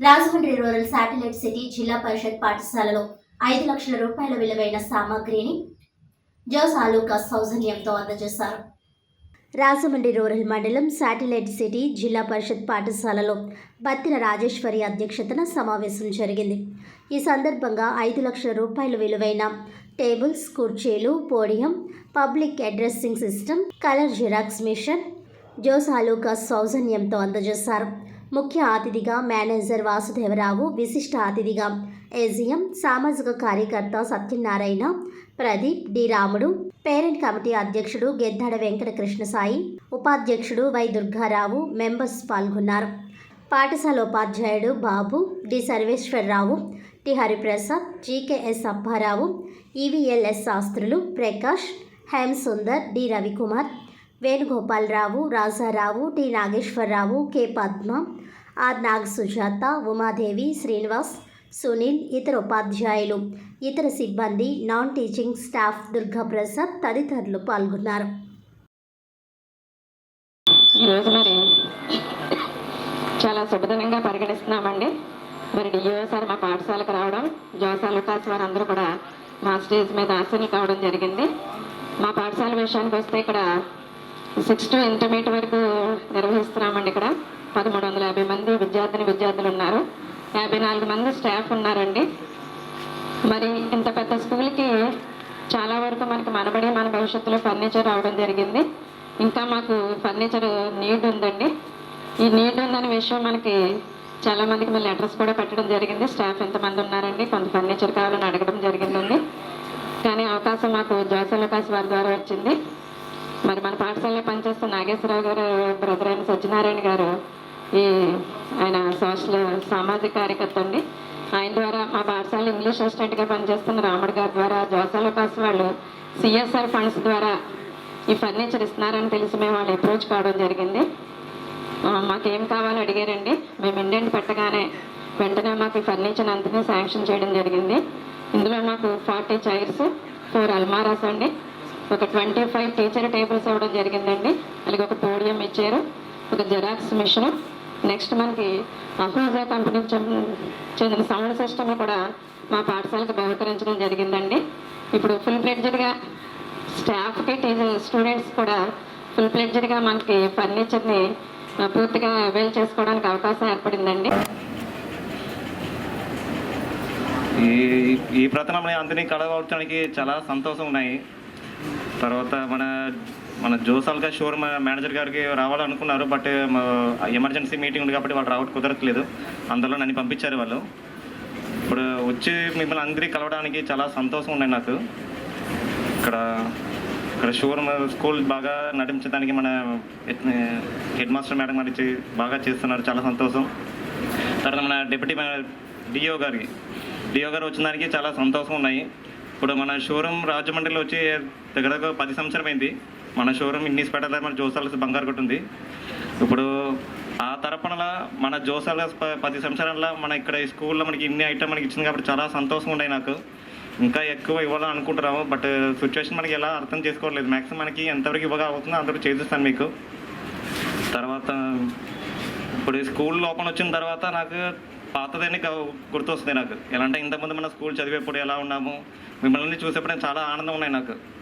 Rajahmundry rural satellite city జిల్లా పరిషత్ పాఠశాలలో ఐదు లక్షల రూపాయల విలువైన సామాగ్రిని జోస్ ఆలూకా సౌజన్యంతో అందజేశారు. రాజమండ్రి రూరల్ మండలం శాటిలైట్ సిటీ జిల్లా పరిషత్ పాఠశాలలో బత్తిన రాజేశ్వరి అధ్యక్షతన సమావేశం జరిగింది. ఈ సందర్భంగా ఐదు లక్షల రూపాయల విలువైన టేబుల్స్ కుర్చీలు podium public addressing system colour xerox machine Jos Alukkas సౌజన్యంతో అందజేశారు. ముఖ్య అతిథిగా మేనేజర్ వాసుదేవరావు విశిష్ట అతిథిగా ఏజిఎం సామాజిక కార్యకర్త Satyanarayana Pradeep D Ramudu parent committee అధ్యక్షుడు గెద్దాడ వెంకట కృష్ణసాయి ఉపాధ్యక్షుడు వై దుర్గారావు మెంబర్స్ పాల్గొన్నారు. పాఠశాల ఉపాధ్యాయుడు Babu D Sarveswararao T Hariprasad GKS Apparao EVLS Sastrulu Prakash Hem Sundar D Ravikumar Venugopalarao Rajarao T Nageswararao K Padma R Naga Sujatha Umadevi Srinivas Sunil ఇతర ఉపాధ్యాయులు ఇతర సిబ్బంది non teaching staff Durgaprasad తదితరులు పాల్గొన్నారు. ఈరోజు మరి చాలా శుభదినంగా పరిగణిస్తున్నామండి. మరి డిఓ సార్ మా పాఠశాలకు రావడం జోసాలకాస్ వారు అందరూ కూడా మా స్టేజ్ మీద ఆశని కావడం జరిగింది. మా పాఠశాల విషయానికి వస్తే ఇక్కడ సిక్స్ టు ఇంటర్మీడియట్ వరకు నిర్వహిస్తున్నామండి ఇక్కడ. పదమూడు వందల యాభై మంది విద్యార్థిని విద్యార్థులు ఉన్నారు. యాభై నాలుగు మంది స్టాఫ్ ఉన్నారండి. మరి ఇంత పెద్ద స్కూల్కి చాలా వరకు మనకి మనబడి మన భవిష్యత్తులో ఫర్నిచర్ రావడం జరిగింది. ఇంకా మాకు ఫర్నిచర్ నీడ్ ఉందండి. ఈ నీడ్ ఉందనే విషయం మనకి చాలామందికి మళ్ళీ లెటర్స్ కూడా పెట్టడం జరిగింది. స్టాఫ్ ఎంతమంది ఉన్నారండి? కొంత ఫర్నిచర్ కావాలని అడగడం జరిగిందండి కానీ అవకాశం మాకు జోసల్ అవకాశం వారి ద్వారా వచ్చింది. మరి మన పాఠశాలలో పనిచేస్తున్న నాగేశ్వరరావు గారు బ్రదర్ అయిన సత్యనారాయణ గారు ఈ ఆయన సోషల్ సామాజిక కార్యకర్త అండి. ఆయన ద్వారా మా పాఠశాల ఇంగ్లీష్ అసిస్టెంట్గా పనిచేస్తున్న రాముడు గారి ద్వారా జోసాల పాస్ వాళ్ళు సిఎస్ఆర్ ఫండ్స్ ద్వారా ఈ ఫర్నిచర్ ఇస్తున్నారని తెలిసి మేము వాళ్ళు అప్రోచ్ కావడం జరిగింది. మాకేం కావాలో అడిగారండి. మేము ఇండెంట్ పెట్టగానే వెంటనే మాకు ఈ ఫర్నిచర్ అంతనే శాంక్షన్ చేయడం జరిగింది. ఇందులో మాకు ఫార్టీ చైర్స్ ఫోర్ అల్మారాస్ అండి. ఒక ట్వంటీ ఫైవ్ టీచర్ టేబుల్స్ ఇవ్వడం జరిగిందండి. అలాగే ఒక పోడియం ఇచ్చారు. ఒక జెరాక్స్ మిషన్. నెక్స్ట్ మనకి అహోజా కంపెనీకి చెందిన- సౌండ్ సిస్టమ్ కూడా మా పాఠశాలకు బహుకరించడం జరిగిందండి. ఇప్పుడు ఫుల్ ఫ్లెడ్జెడ్గా స్టాఫ్కి టీచర్ స్టూడెంట్స్ కూడా ఫుల్ ఫ్లెడ్జెడ్గా మనకి ఫర్నిచర్ని పూర్తిగా అవైల్ చేసుకోవడానికి అవకాశం ఏర్పడిందండి. ఈ ఈ ప్రతనం అందరినీ కలవడానికి చాలా సంతోషం ఉన్నాయి. తర్వాత మన మన జోసాల్గా షోర్ మేనేజర్ గారికి రావాలనుకున్నారు బట్ ఎమర్జెన్సీ మీటింగ్ ఉంది కాబట్టి వాళ్ళు రావడం కుదరట్లేదు. అందులో నన్ను పంపించారు వాళ్ళు. ఇప్పుడు వచ్చి మిమ్మల్ని అందరికీ కలవడానికి చాలా సంతోషం ఉన్నాయి నాకు. ఇక్కడ ఇక్కడ షూర్ స్కూల్ బాగా నడిపించడానికి మన హెడ్ మాస్టర్ మేడం గారి బాగా చేస్తున్నారు. చాలా సంతోషం. తర్వాత మన డిప్యూటీ డిఓ గారికి డిఓ గారు వచ్చిన దానికి చాలా సంతోషం ఉన్నాయి. ఇప్పుడు మన షోరూమ్ రాజమండ్రిలో వచ్చి దగ్గర దగ్గర పది సంవత్సరం అయింది. మన షోరూమ్ ఇన్ని పెట్టాలి మన జోసాల్స్ బంగారు కొట్టుంది ఇప్పుడు ఆ తరపునలా మన జోసాల పది సంవత్సరాల మన ఇక్కడ ఈ స్కూల్లో మనకి ఇన్ని ఐటమ్ మనకి ఇచ్చింది కాబట్టి చాలా సంతోషం ఉన్నాయి నాకు. ఇంకా ఎక్కువ ఇవ్వాలని అనుకుంటున్నాము. బట్ సిచ్యువేషన్ మనకి ఎలా అర్థం చేసుకోవట్లేదు. మ్యాక్సిమం మనకి ఎంతవరకు ఇవ్వగా అవుతుందో అంతవరకు చేసిస్తాను మీకు. తర్వాత ఇప్పుడు ఈ స్కూల్ లోపల వచ్చిన తర్వాత నాకు పాతదని గుర్తొస్తుంది నాకు. ఎలా అంటే ఇంతకుముందు మన స్కూల్ చదివేప్పుడు ఎలా ఉన్నాము? మిమ్మల్ని చూసేప్పుడు చాలా ఆనందం ఉన్నాయి నాకు.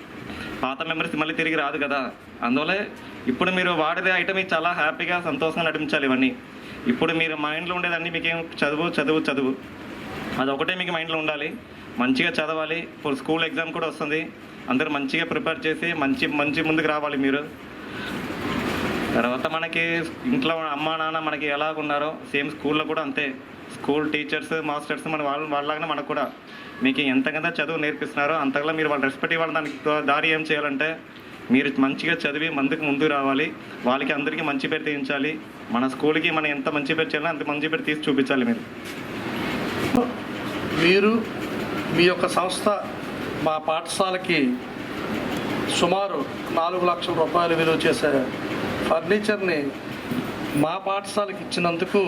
పాత మెమరీస్ మళ్ళీ తిరిగి రాదు కదా. అందువల్లే ఇప్పుడు మీరు వాడేది ఐటమ్ చాలా హ్యాపీగా సంతోషంగా నటించాలి ఇవన్నీ. ఇప్పుడు మీరు మైండ్లో ఉండేదన్నీ మీకేం చదువు చదువు చదువు. అది ఒకటే మీకు మైండ్లో ఉండాలి. మంచిగా చదవాలి. ఇప్పుడు స్కూల్ ఎగ్జామ్ కూడా వస్తుంది. అందరూ మంచిగా ప్రిపేర్ చేసి మంచి మంచి ముందుకు రావాలి మీరు. తర్వాత మనకి ఇంట్లో అమ్మా నాన్న మనకి ఎలాగున్నారో సేమ్ స్కూల్లో కూడా అంతే. స్కూల్ టీచర్స్ మాస్టర్స్ మన వాళ్ళ వాళ్ళలాగానే మనకు కూడా. మీకు ఎంతకంత చదువు నేర్పిస్తున్నారో అంతగా మీరు వాళ్ళ రెస్పెక్ట్ ఇవ్వాలి దానికి దారి ఏం చేయాలంటే మీరు మంచిగా చదివి ముందుకు ముందుకు రావాలి. వాళ్ళకి అందరికీ మంచి పేరు తీయించాలి. మన స్కూల్కి మనం ఎంత మంచి పేరు చేయాలో అంత మంచి పేరు తీసి చూపించాలి మీరు. మీరు మీ యొక్క సంస్థ మా పాఠశాలకి సుమారు నాలుగు లక్షల రూపాయలు విలువ చేసే ఫర్నిచర్ని మా పాఠశాలకి ఇచ్చినందుకు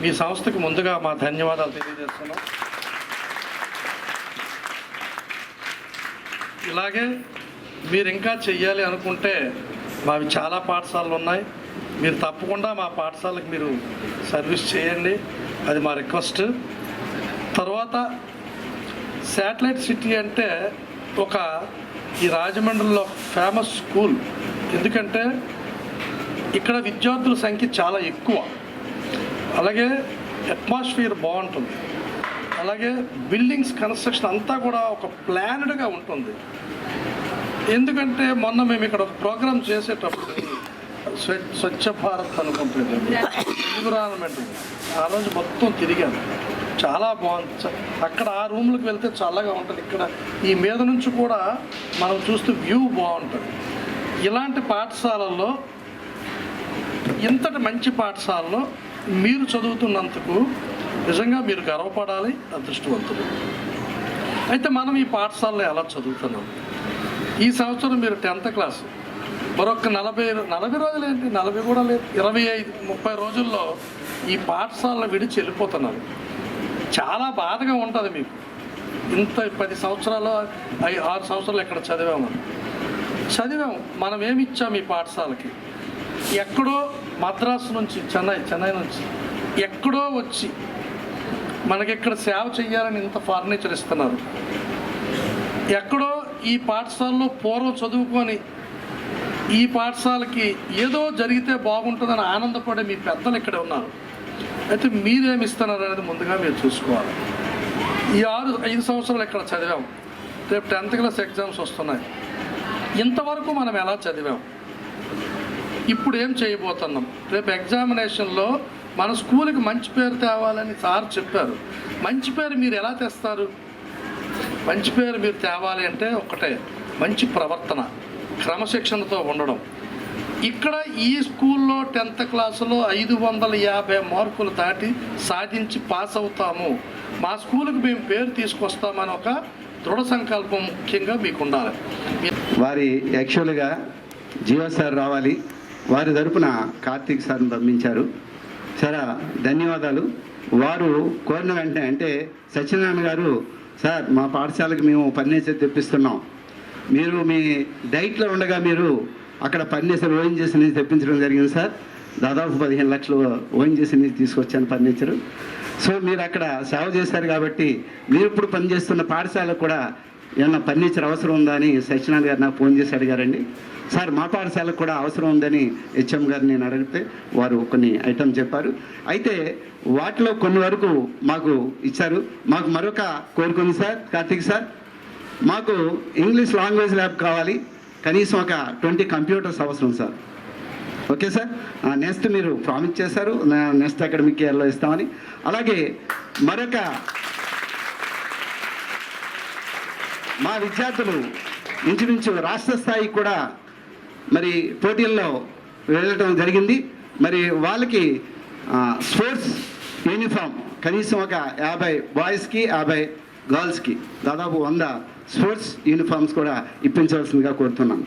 మీ సంస్థకు ముందుగా మా ధన్యవాదాలు తెలియజేస్తున్నాం. ఇలాగే మీరు ఇంకా చెయ్యాలి అనుకుంటే మావి చాలా పాఠశాలలు ఉన్నాయి. మీరు తప్పకుండా మా పాఠశాలకు మీరు సర్వీస్ చేయండి. అది మా రిక్వెస్ట్. తర్వాత శాటిలైట్ సిటీ అంటే ఒక ఈ రాజమండ్రిలో ఫేమస్ స్కూల్. ఎందుకంటే ఇక్కడ విద్యార్థుల సంఖ్య చాలా ఎక్కువ. అలాగే అట్మాస్ఫియర్ బాగుంటుంది. అలాగే బిల్డింగ్స్ కన్స్ట్రక్షన్ అంతా కూడా ఒక ప్లానెడ్గా ఉంటుంది. ఎందుకంటే మొన్న మేము ఇక్కడ ఒక ప్రోగ్రామ్ చేసేటప్పుడు స్వచ్ఛ భారత్ అనుకుంటుంది ఎన్విరాన్మెంట్ ఆ రోజు మొత్తం తిరిగాను చాలా బాగుంది. చ- అక్కడ ఆ రూమ్లకు వెళ్తే చల్లగా ఉంటుంది. ఇక్కడ ఈ మీద నుంచి కూడా మనం చూస్తే వ్యూ బాగుంటుంది. ఇలాంటి పాఠశాలల్లో ఇంతటి మంచి పాఠశాలలో మీరు చదువుతున్నందుకు నిజంగా మీరు గర్వపడాలి అదృష్టవంతులు. అయితే మనం ఈ పాఠశాలలో ఎలా చదువుతున్నాం? ఈ సంవత్సరం మీరు టెన్త్ క్లాస్. మరొక నలభై నలభై రోజులు ఏంటి నలభై కూడా లేదు. ఇరవై ఐదు ముప్పై రోజుల్లో ఈ పాఠశాలను విడిచి వెళ్ళిపోతున్నారు. చాలా బాధగా ఉంటుంది మీకు. ఇంత పది సంవత్సరాలు ఐ- ఆరు సంవత్సరాలు ఎక్కడ చదివాము. చదివాం మనం ఏమి ఇచ్చాం ఈ పాఠశాలకి? ఎక్కడో మద్రాసు నుంచి చెన్నై చెన్నై నుంచి ఎక్కడో వచ్చి మనకి ఇక్కడ సేవ చేయాలని ఇంత ఫర్నిచర్ ఇస్తున్నారు. ఎక్కడో ఈ పాఠశాలలో పూర్వం చదువుకొని ఈ పాఠశాలకి ఏదో జరిగితే బాగుంటుందని ఆనందపడే మీ పెద్దలు ఇక్కడ ఉన్నారు. అయితే మీరేమి ఇస్తున్నారు అనేది ముందుగా మీరు చూసుకోవాలి. ఈ ఆరు ఐదు సంవత్సరాలు ఇక్కడ చదివాం. రేపు టెన్త్ క్లాస్ ఎగ్జామ్స్ వస్తున్నాయి. ఇంతవరకు మనం ఎలా చదివాం? ఇప్పుడు ఏం చేయబోతున్నాం? రేపు ఎగ్జామినేషన్లో మన స్కూల్కి మంచి పేరు తేవాలని సార్ చెప్పారు. మంచి పేరు మీరు ఎలా తెస్తారు? మంచి పేరు మీరు తేవాలి అంటే ఒకటే మంచి ప్రవర్తన క్రమశిక్షణతో ఉండడం. ఇక్కడ ఈ స్కూల్లో టెన్త్ క్లాసులో ఐదు వందల యాభై మార్కులు దాటి సాధించి పాస్ అవుతాము. మా స్కూల్కి మేము పేరు తీసుకొస్తామని ఒక దృఢ సంకల్పం ముఖ్యంగా మీకు ఉండాలి వారి యాక్చువల్గా జీవో సార్ రావాలి. వారి తరపున కార్తీక్ సార్ని పంపించారు. చాలా ధన్యవాదాలు. వారు కోరిన వెంటనే అంటే సత్యనారాయణ గారు సార్ మా పాఠశాలకు మేము ఫర్నిచర్ తెప్పిస్తున్నాం. మీరు మీ డైట్లో ఉండగా మీరు అక్కడ పర్నేచర్ ఓయిన్ చేసి నుంచి తెప్పించడం జరిగింది సార్. దాదాపు పదిహేను లక్షలు ఓయిన్ చేసి నుంచి తీసుకొచ్చాను ఫర్నిచరు. సో మీరు అక్కడ సేవ చేశారు కాబట్టి మీరు ఇప్పుడు పనిచేస్తున్న పాఠశాలకు కూడా ఏమన్నా ఫర్నిచర్ అవసరం ఉందా అని సత్యనారాయణ గారు నాకు ఫోన్ చేసి అడిగారండి సార్ మా పాఠశాలకు కూడా అవసరం ఉందని హెచ్ఎం గారిని నేను అడిగితే వారు కొన్ని ఐటమ్ చెప్పారు. అయితే వాటిలో కొన్ని వరకు మాకు ఇచ్చారు. మాకు మరొక కోరుకుంది సార్ కార్తీక్ సార్. మాకు ఇంగ్లీష్ లాంగ్వేజ్ ల్యాబ్ కావాలి. కనీసం ఒక ట్వంటీ కంప్యూటర్స్ అవసరం సార్. Okay sir? నెక్స్ట్ మీరు ప్రామిస్ చేశారు. నెక్స్ట్ అకాడమిక్ ఇయర్లో ఇస్తామని. అలాగే మరొక మా విద్యార్థులు ఇంచుమించు రాష్ట్ర స్థాయికి కూడా మరి పోటీల్లో వెళ్ళటం జరిగింది. మరి వాళ్ళకి స్పోర్ట్స్ యూనిఫామ్ కనీసం ఒక యాభై బాయ్స్కి యాభై గర్ల్స్కి దాదాపు వంద స్పోర్ట్స్ యూనిఫామ్స్ కూడా ఇప్పించవలసిందిగా కోరుతున్నాను